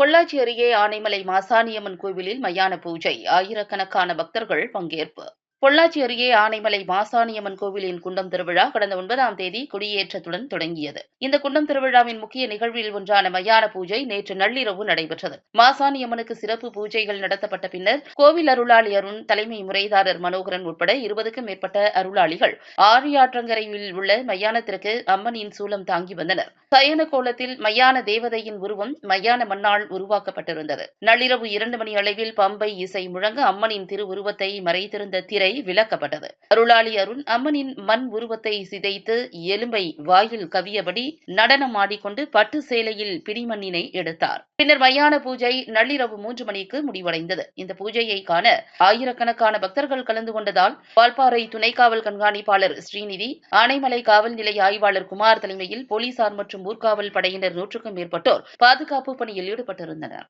பொள்ளாச்சி அருகே ஆனைமலை மாசாணியம்மன் கோவிலில் மயான பூஜை. ஆயிரக்கணக்கான பக்தர்கள் பங்கேற்பு. பொள்ளாச்சி அருகே ஆனைமலை மாசாணியம்மன் கோவிலின் குண்டம் திருவிழா கடந்த ஒன்பதாம் தேதி கொடியேற்றத்துடன் தொடங்கியது. இந்த குண்டம் திருவிழாவின் முக்கிய நிகழ்வில் ஒன்றான மயான பூஜை நேற்று நள்ளிரவு நடைபெற்றது. மாசாணியம்மனுக்கு சிறப்பு பூஜைகள் நடத்தப்பட்ட பின்னர் கோவில் அருளாளி அருண் தலைமை முறைதாரர் மனோகரன் உட்பட இருபதுக்கும் மேற்பட்ட அருளாளிகள் ஆழியாற்றங்கரையில் உள்ள மையானத்திற்கு அம்மனின் சூலம் தாங்கி வந்தனர். சயன கோலத்தில் மையான தேவதையின் உருவம் மையான மண்ணால் உருவாக்கப்பட்டிருந்தது. நள்ளிரவு இரண்டு மணி அளவில் பம்பை இசை முழங்க அம்மனின் திருவுருவத்தை மறைத்திருந்த திரை விலக்கப்பட்டது அருளாளி அருண் அம்மனின் மண் உருவத்தை சிதைத்து எலும்பை வாயில் கவியபடி நடனம் ஆடிக்கொண்டு பட்டு சேலையில் பிடிமண்ணினை எடுத்தார். பின்னர் மயான பூஜை நள்ளிரவு மூன்று மணிக்கு முடிவடைந்தது. இந்த பூஜையை காண ஆயிரக்கணக்கான பக்தர்கள் கலந்து கொண்டதால் வால்பாறை துணை காவல் கண்காணிப்பாளர் ஸ்ரீநிதி ஆனைமலை காவல் நிலைய ஆய்வாளர் குமார் தலைமையில் போலீசார் மற்றும் ஊர்காவல் படையினர் நூற்றுக்கும் மேற்பட்டோர் பாதுகாப்பு பணியில் ஈடுபட்டிருந்தனர்.